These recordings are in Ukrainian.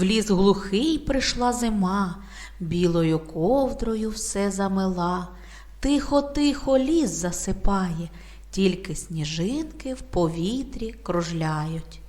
В ліс глухий прийшла зима, білою ковдрою все замила. Тихо, тихо ліс засипає, тільки сніжинки в повітрі кружляють.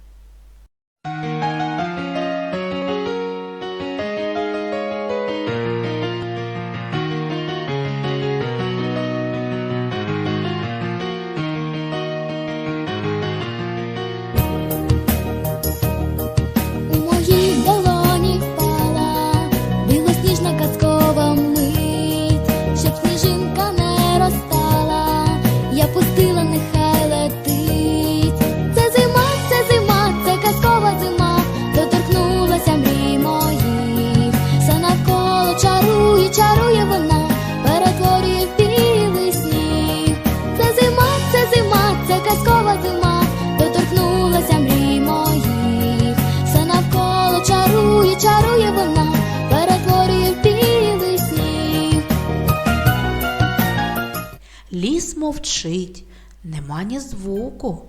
Мовчить, нема ні звуку,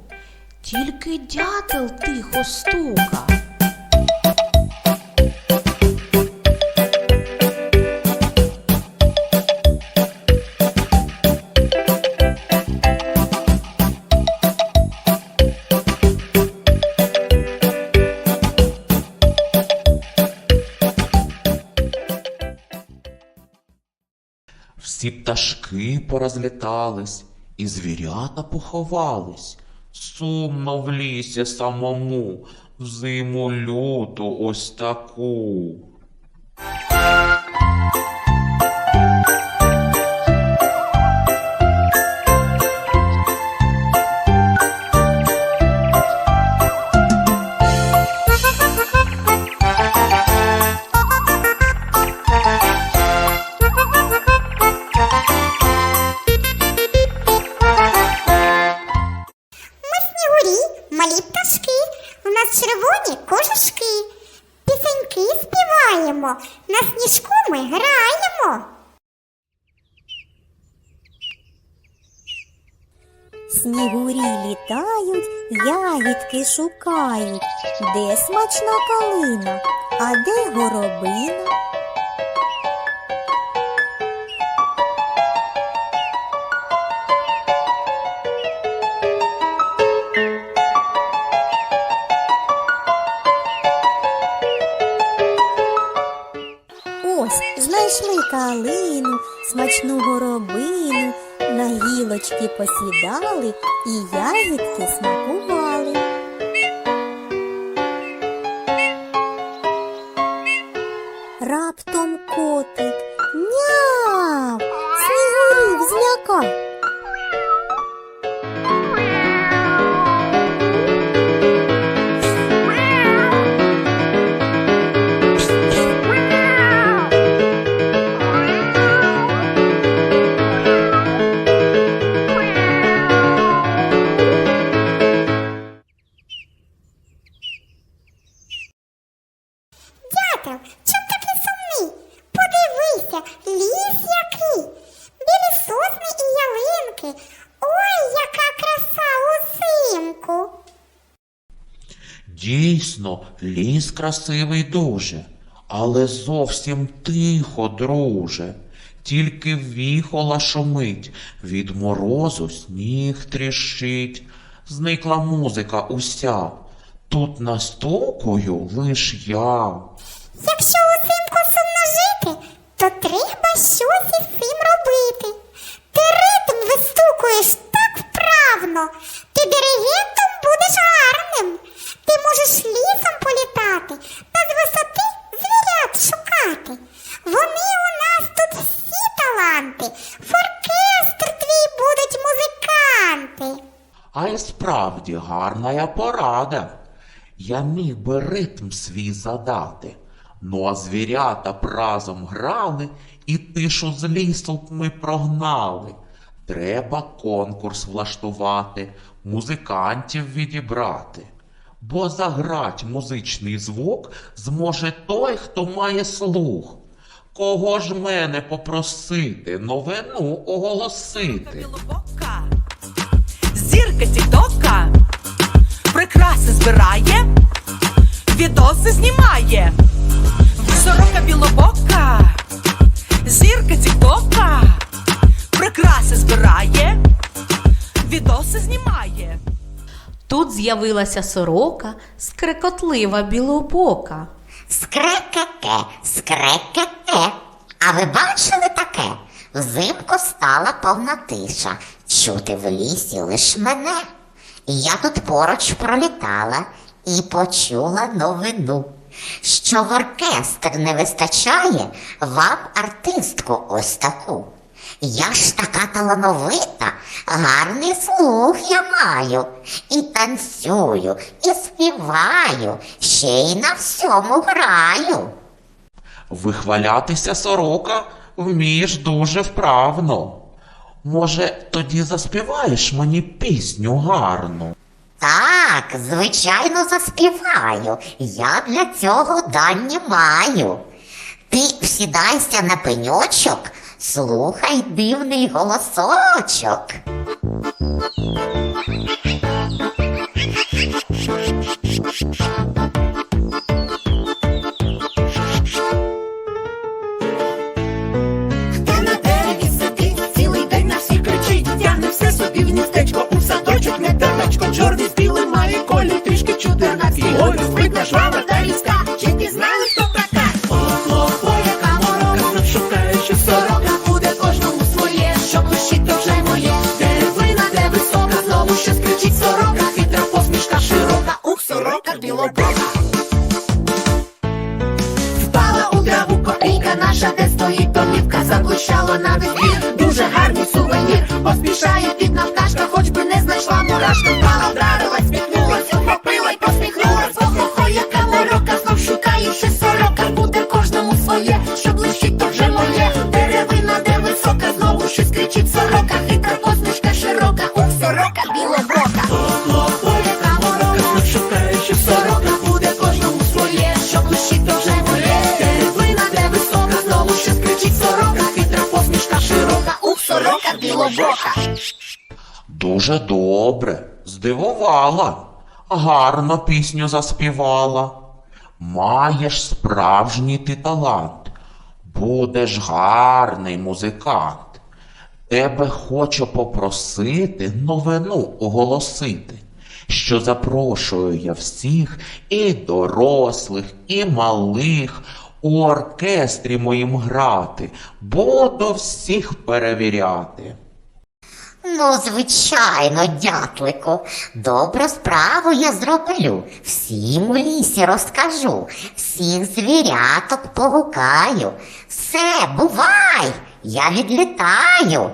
тільки дятел тихо стука. Всі пташки порозлітались, і звірята поховались. Сумно в лісі самому, в зиму люту ось таку. Шукають. Де смачна калина, а де горобина? Ось знайшли калину, смачну горобину, на гілочки посідали і ягідки смакували. Раптом котик няв, снігурів злякав. Дійсно, ліс красивий дуже, але зовсім тихо, друже. Тільки віхола шумить, від морозу сніг тріщить. Зникла музика уся. Тут настукую лиш я. Якщо справді гарна порада. Я міг би ритм свій задати. Ну а звірята б разом грали, і тишу з лісу б ми прогнали. Треба конкурс влаштувати, музикантів відібрати. Бо заграть музичний звук зможе той, хто має слух. Кого ж мене попросити новину оголосити? Зірка Тіктока, прикраси збирає, відоси знімає. Сорока білобока, зірка тіктока, прикраси збирає, відоси знімає. Тут з'явилася сорока, скрекотлива білобока. Скрекете, скрекете. А ви бачили таке? Взимку стала повна тиша. Чути в лісі лиш мене. Я тут поруч пролітала і почула новину, що в оркестр не вистачає вам артистку ось таку. Я ж така талановита, гарний слух я маю, і танцюю, і співаю, ще й на всьому граю. Вихвалятися сорока вмієш дуже вправно. Може, тоді заспіваєш мені пісню гарну? Так, звичайно, заспіваю. Я для цього дані маю. Ти всідайся на пеньочок, слухай дивний голосочок. Заблищало на. Дуже гарний сувенір. Поспішає бідна пташка, хоч би не знайшла мурашка. Впала, вдарилась, Дуже добре, здивувала. Гарно пісню заспівала. Маєш справжній ти талант, будеш гарний музикант. Тебе хочу попросити новину оголосити, що запрошую я всіх і дорослих, і малих у оркестрі моїм грати. Буду всіх перевіряти. Ну, звичайно, дятлику. Добру справу я зроблю. Всім у лісі розкажу, всіх звіряток погукаю. Все, бувай! Я відлітаю.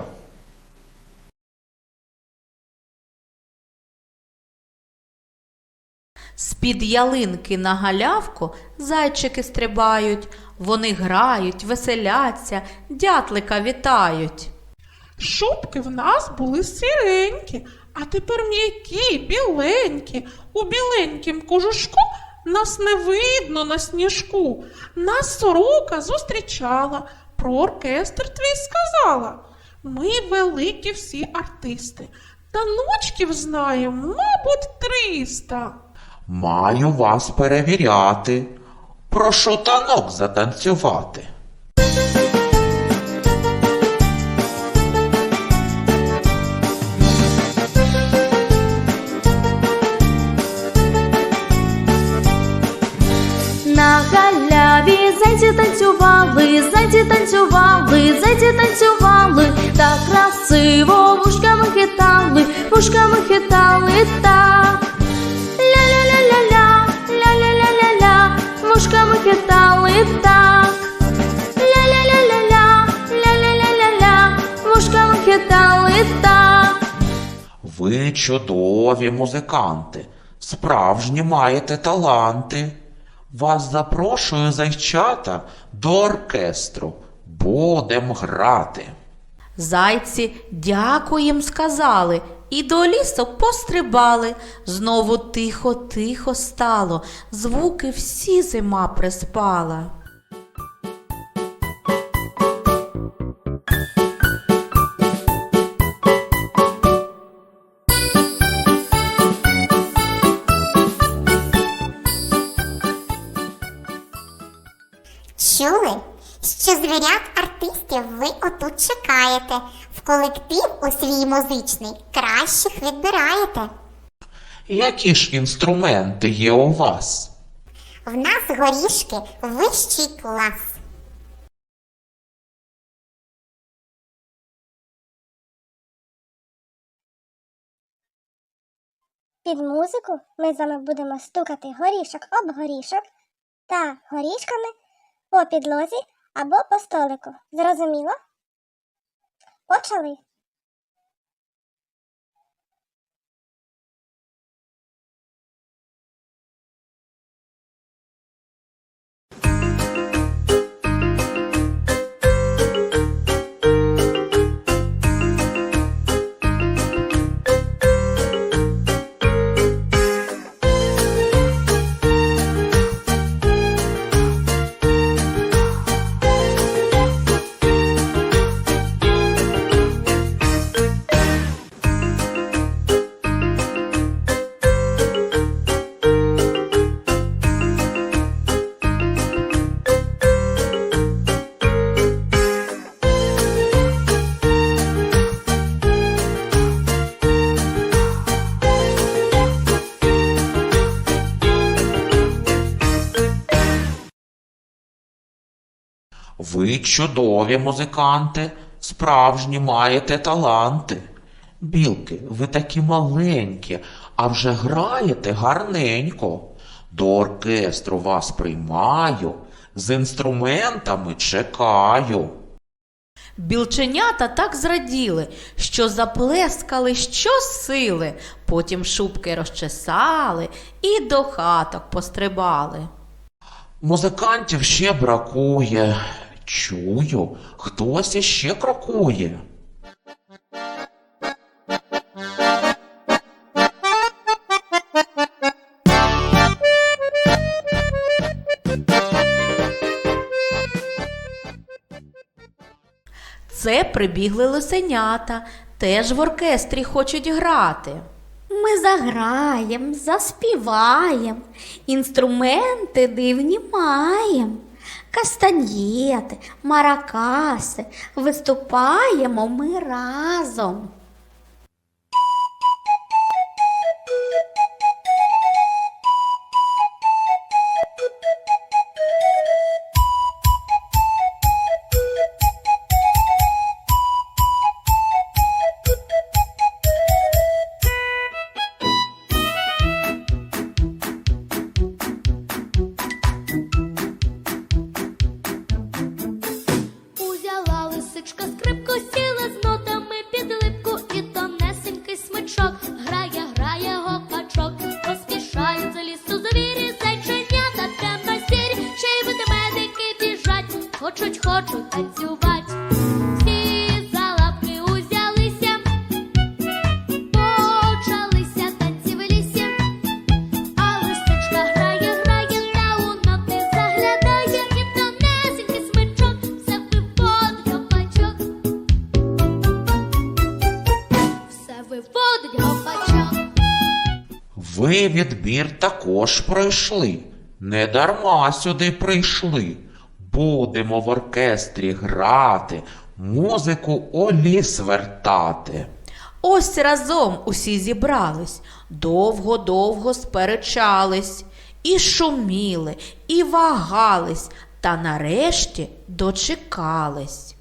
З-під ялинки на галявку зайчики стрибають, вони грають, веселяться, дятлика вітають. Шубки в нас були сіренькі, а тепер м'які, біленькі. У біленькім кожушку нас не видно на сніжку. Нас сорока зустрічала, про оркестр твій сказала. Ми великі всі артисти, таночків знаємо, мабуть, триста. Маю вас перевіряти. Прошу танок затанцювати. Галяві зайці танцювали, зайці танцювали, зайці танцювали, так красиво вушками хитали, вушками хитали так. Ля-ля-ля-ля-ля, ля-ля-ля-ля-ля, вушками хитали так. Ля-ля-ля-ля-ля, ля-ля-ля-ля-ля, вушками хитали так. Ви чудові музиканти, справжні маєте таланти. Вас запрошую, зайчата, до оркестру. Будем грати. Зайці дякуєм сказали і до лісу пострибали. Знову тихо-тихо стало, звуки всі зима приспала. Що звірят артистів ви отут чекаєте, в колектив у свій музичний кращих відбираєте. Які ж інструменти є у вас? В нас горішки вищий клас. Під музику ми з вами будемо стукати горішок об горішок та горішками по підлозі або по столику. Зрозуміло? Почали. Ви чудові музиканти, справжні маєте таланти. Білки, ви такі маленькі, а вже граєте гарненько. До оркестру вас приймаю, з інструментами чекаю. Білченята так зраділи, що заплескали щосили, потім шубки розчесали і до хаток пострибали. Музикантів ще бракує. Чую, хтось іще крокує. Це прибігли лисенята, теж в оркестрі хочуть грати. Ми заграєм, заспіваєм, інструменти дивні маєм. Кастаньєти, маракаси, виступаємо ми разом. Ви відбір також пройшли. Не дарма сюди прийшли. Будемо в оркестрі грати, музику у ліс вертати. Ось разом усі зібрались, довго-довго сперечались, і шуміли, і вагались, та нарешті дочекались.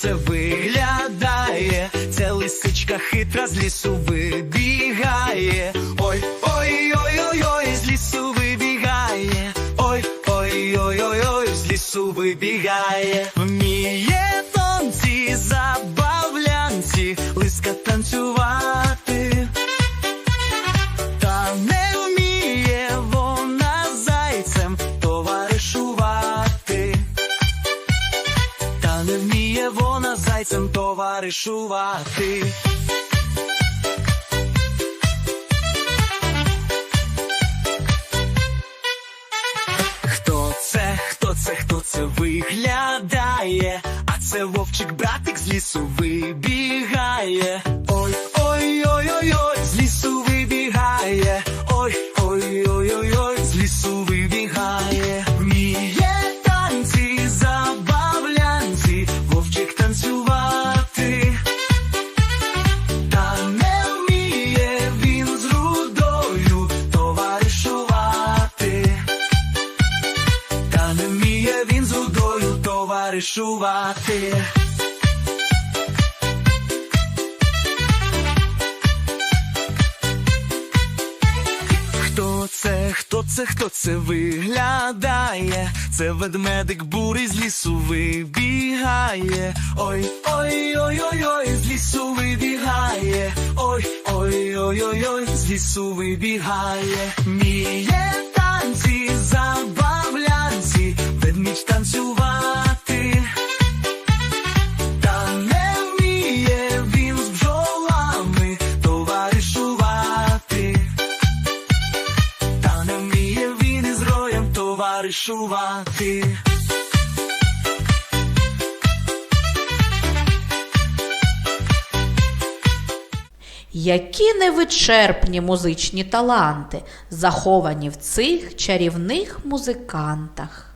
Це, виглядає? Це лисичка хитра з лісу вибігає. Ой, ой, ой, ой, ой, з лісу вибігає. Ой, ой, ой, ой, ой, з лісу вибігає. Вміє тонці, забавлянці, лиска танцювати. Вона товаришувати. Хто це, хто це, хто це виглядає? А це вовчик братик з лісу вибігає. Товаришувати. Хто це, хто це, хто це виглядає? Це ведмедик бурий з лісу вибігає. Ой, ой, ой, ой, ой, з лісу вибігає. Ой, ой, ой, ой, ой, з лісу вибігає. Міє танці, забавлянці, ведмідь танцювати. Товаришувати. Які невичерпні музичні таланти заховані в цих чарівних музикантах.